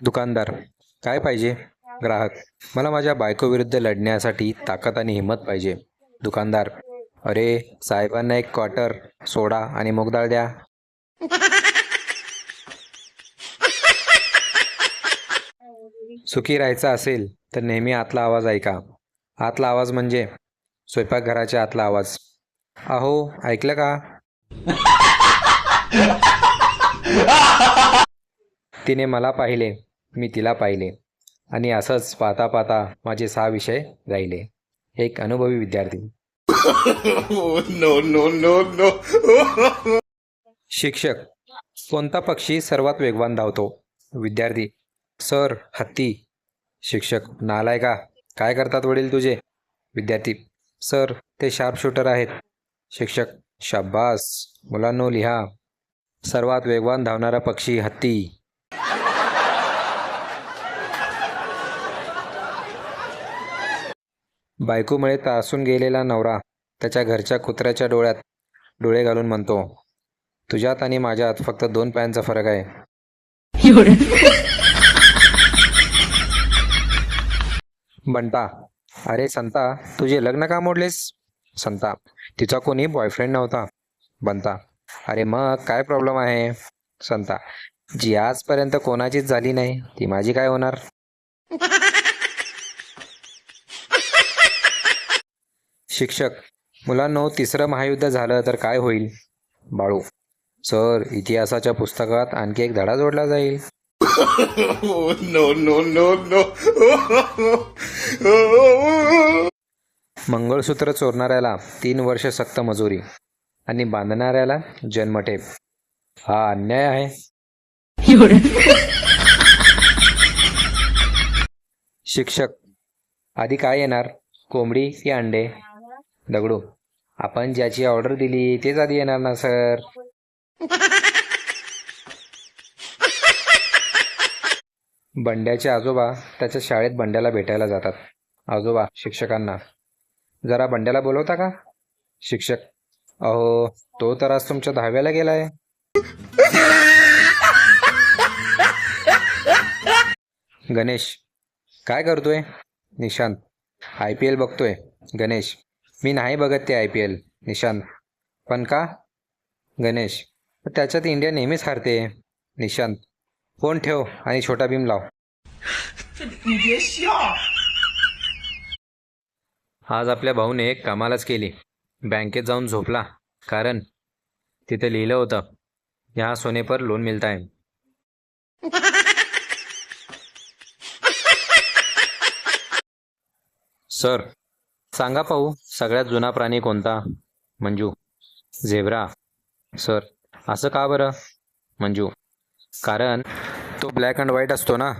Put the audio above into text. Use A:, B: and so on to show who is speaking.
A: दुकानदार काय पाहिजे? ग्राहक मला माझ्या बायकोविरुद्ध लढण्यासाठी ताकद आणि हिंमत पाहिजे. दुकानदार अरे साहेबांना एक क्वार्टर सोडा आणि मुगदाळ द्या. सुखी राहायचं असेल तर नेहमी आतला आवाज ऐका. आतला आवाज म्हणजे? स्वयंपाकघराच्या आतला आवाज. अहो ऐकलं का? तिने मला पाहिले. मी तिला पाहिले आणि असंच पाहता पाहता माझे सहा विषय राहिले. एक अनुभवी विद्यार्थी.
B: नो नो नो नो
A: शिक्षक. कोणता पक्षी सर्वात वेगवान धावतो? विद्यार्थी. सर हत्ती. शिक्षक. नालाय का? काय करतात वडील तुझे? विद्यार्थी. सर ते शार्प शूटर आहेत. शिक्षक. शाब्बास. मुलांनो लिहा. सर्वात वेगवान धावणारा पक्षी हत्ती. बायकोमुळे त्रासून गेलेला नवरा त्याच्या घरच्या कुत्र्याच्या डोळ्यात डोळे घालून म्हणतो तुझ्यात आणि माझ्यात फक्त दोन पायांचा फरक आहे. बंटा अरे संता तुझे लग्न का मोडलेस? संता तिचा कोणी बॉयफ्रेंड नव्हता. बंता अरे मग काय प्रॉब्लेम आहे? संता जी आजपर्यंत कोणाचीच झाली नाही ती माझी काय होणार? शिक्षक मुलांनो तिसरं महायुद्ध झालं तर काय होईल? बाळू सर इतिहासाच्या पुस्तकात आणखी एक धडा जोडला जाईल. मंगळसूत्र चोरणाऱ्याला तीन वर्ष सक्त मजुरी आणि बांधणाऱ्याला जन्मठेप. हा अन्याय आहे. शिक्षक आधी काय येणार? कोंबडी की अंडे? दगडू आपण ज्याची ऑर्डर दिली तेच आधी येणार ना सर बंड्याचे आजोबा त्याच्या शाळेत बंड्याला भेटायला जातात. आजोबा शिक्षकांना. जरा बंड्याला बोलवता का? शिक्षक अहो तो तर आज तुमच्या दहाव्याला गेलाय. गणेश काय करतोय? निशांत आय पी एल बघतोय. गणेश मी नाही बघत ते आय पी एल निशांत. पण का? गणेश. त्याच्यात इंडिया नेहमीच हारते निशांत. फोन ठेव आणि छोटा भीम लाव. आज आपल्या भाऊने एक कमालच केली. बँकेत जाऊन झोपला. कारण तिथे लिहिलं होतं यहाँ सोने पर लोन मिलता है सर सांगा पाहू सगळ्यात जुना प्राणी कोणता? मंजू. झेब्रा. सर असं का बरं? मंजू. कारण तो ब्लॅक अँड व्हाईट असतो ना?